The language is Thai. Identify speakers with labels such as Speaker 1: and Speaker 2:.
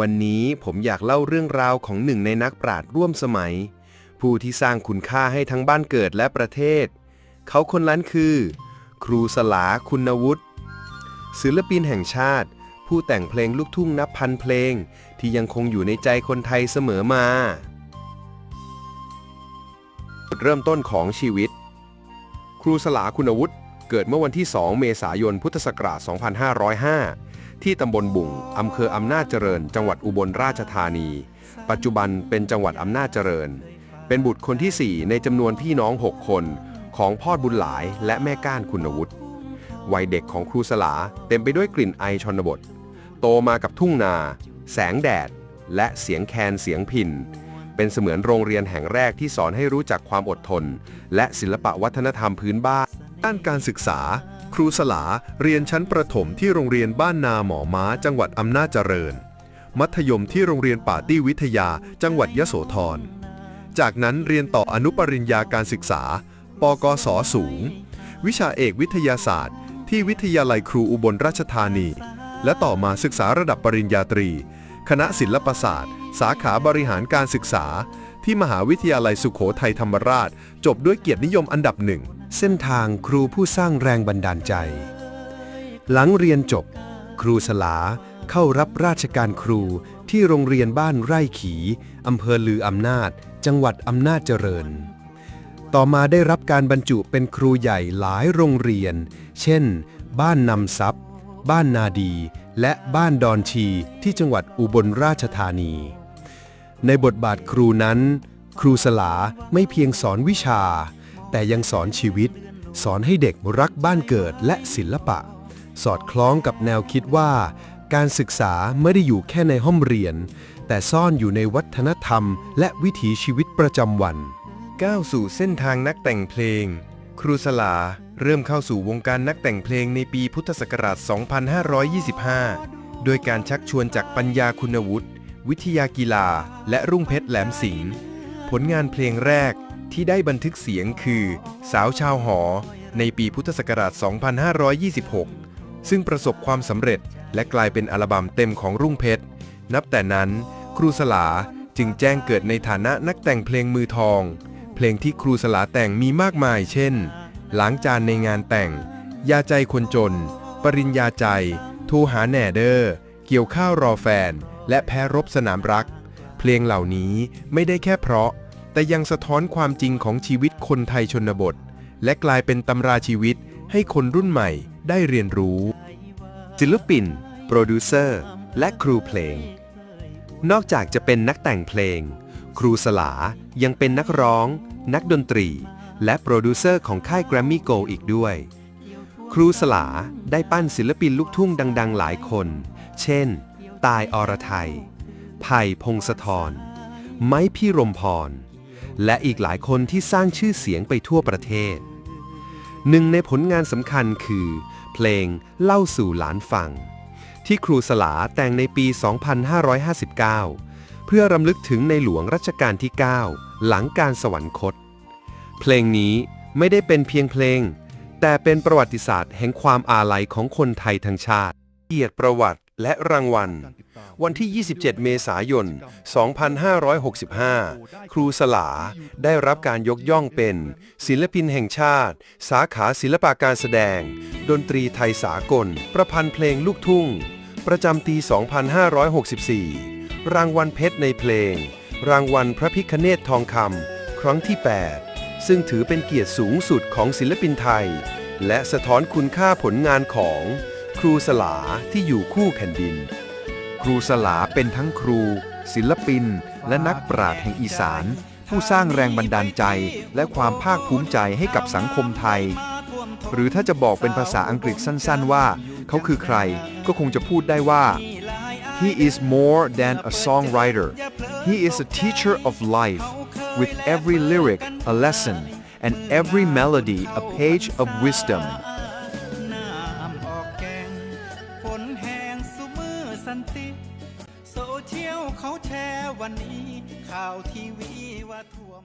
Speaker 1: วันนี้ผมอยากเล่าเรื่องราวของหนึ่งในนักปราชญ์ร่วมสมัย ผู้ที่สร้างคุณค่าให้ทั้งบ้านเกิดและประเทศ เขาคนนั้นคือ ครูสลาคุณวุฒิศิลปินแห่งชาติ ผู้แต่งเพลงลูกทุ่งนับพันเพลง ที่ยังคงอยู่ในใจคนไทยเสมอมาจุดเริ่มต้นของชีวิต ครูสลาคุณวุฒิเกิดเมื่อวันที่ 2 เมษายนพุทธศักราช 2505 ที่ตำบลบุ่งอำเภออำนาจเจริญ จังหวัดอุบลราชธานี ปัจจุบันเป็นจังหวัดอำนาจเจริญ เป็นบุตรคนที่ 4 ในจำนวนพี่น้อง 6 คน ของพ่อบุญหลายและแม่ก้านคุณวุฒิวัยเด็กของครูสลาเต็มไปด้วยกลิ่นไอชนบท โตมากับทุ่งนา แสงแดด และเสียงแคนเสียงพินเป็นเสมือนโรงเรียนแห่งแรกที่สอนให้รู้จักความอดทน และศิลปะวัฒนธรรมพื้นบ้าน
Speaker 2: ด้านการศึกษา ครูสลาเรียนชั้นประถมที่โรงเรียนบ้านนาหมอม้า จังหวัดอำนาจเจริญ มัธยมที่โรงเรียนป่าตี้วิทยา จังหวัดยโสธร จากนั้นเรียนต่ออนุปริญญาการศึกษา ปกศสูง วิชาเอกวิทยาศาสตร์ ที่วิทยาลัยครูอุบลราชธานี และต่อมาศึกษาระดับปริญญาตรี คณะศิลปศาสตร์ สาขาบริหารการศึกษา ที่มหาวิทยาลัยสุโขทัยธรรมราช จบด้วยเกียรตินิยมอันดับหนึ่ง
Speaker 1: เส้นทางครูผู้สร้างแรงบันดาลใจ หลังเรียนจบ ครูสลาเข้ารับราชการครูที่โรงเรียนบ้านไร่ขีอำเภอลืออำนาจ จังหวัดอำนาจเจริญ ต่อมาได้รับการบรรจุเป็นครูใหญ่หลายโรงเรียน เช่น บ้านนำซับบ้านนาดี และบ้านดอนชีที่จังหวัดอุบลราชธานี ในบทบาทครูนั้น ครูสลาไม่เพียงสอนวิชา แต่ยังสอนชีวิต สอนให้เด็กรักบ้านเกิดและศิลปะ สอดคล้องกับแนวคิดว่า การศึกษาไม่ได้อยู่แค่ในห้องเรียน แต่ซ่อนอยู่ในวัฒนธรรม และวิถีชีวิตประจำวัน ก้าวสู่เส้นทางนักแต่งเพลง ครูสลาเริ่มเข้าสู่วงการนักแต่งเพลงในปีพุทธศักราช 2525 โดยการชักชวนจากปัญญาคุณวุฒิ วิทยากีฬา และรุ่งเพชรแหลมสิงห์ผลงานเพลงแรก ที่ได้บันทึกเสียงคือ สาวชาวหอ ในปีพุทธศักราช 2526 ซึ่งประสบความสำเร็จและกลายเป็นอัลบั้มเต็มของรุ่งเพชร นับแต่นั้น ครูสลาจึงแจ้งเกิดในฐานะนักแต่งเพลงมือทอง เพลงที่ครูสลาแต่งมีมากมาย เช่น ล้างจานในงานแต่ง ยาใจคนจน ปริญญาใจ โทรหาแหน่เดอร์เกี่ยวข้าวรอแฟน และแพ้รบสนามรัก เพลงเหล่านี้ไม่ได้แค่เพราะ แต่ยังสะท้อนความจริงของชีวิตคนไทยชนบท และกลายเป็นตำราชีวิตให้คนรุ่นใหม่ได้เรียนรู้ศิลปิน โปรดิวเซอร์ และครูเพลง นอกจากจะเป็นนักแต่งเพลง ครูสลายังเป็นนักร้อง นักดนตรี และโปรดิวเซอร์ของค่าย Grammy Go อีกด้วย ครูสลาได้ปั้นศิลปินลูกทุ่งดัง ๆ หลายคน เช่น ตายอรไทยไผ่พงศธรไม้พี่รมพร และอีกหลายคนที่สร้างชื่อเสียงไปทั่วประเทศ หนึ่งในผลงานสำคัญคือ เพลงเล่าสู่หลานฟัง ที่ครูสลาแต่งในปี 2559 เพื่อรำลึกถึงในหลวงรัชกาลที่ 9 หลังการสวรรคต เพลงนี้ไม่ได้เป็นเพียงเพลง แต่เป็นประวัติศาสตร์แห่งความอาลัยของคนไทยทั้งชาติเกียรติประวัติ และรางวัล วันที่ 27 เมษายน 2565 ครูสลาได้รับการยกย่องเป็น ศิลปินแห่งชาติ สาขาศิลปะการแสดง ดนตรีไทยสากล ประพันธ์เพลงลูกทุ่ง ประจำปี 2564 รางวัลเพชรในเพลง รางวัลพระพิคเนตทองคำครั้งที่ 8 ซึ่งถือเป็นเกียรติสูงสุดของศิลปินไทย และสะท้อนคุณค่าผลงานของ ครูสลาที่อยู่คู่แผ่นดิน
Speaker 3: ครูสลาเป็นทั้งครู ศิลปิน และนักปราชญ์แห่งอีสาน ผู้สร้างแรงบันดาลใจ และความภาคภูมิใจให้กับสังคมไทย หรือถ้าจะบอกเป็นภาษาอังกฤษสั้นๆว่า เขาคือใครก็คงจะพูดได้ว่า he is more than a songwriter he is a teacher of life with every lyric a lesson and every melody a page of wisdom
Speaker 4: ฝนแห่งสุมือสันติ โซเชียลเขาแชร์วันนี้ ข่าวทีวีว่าท่วม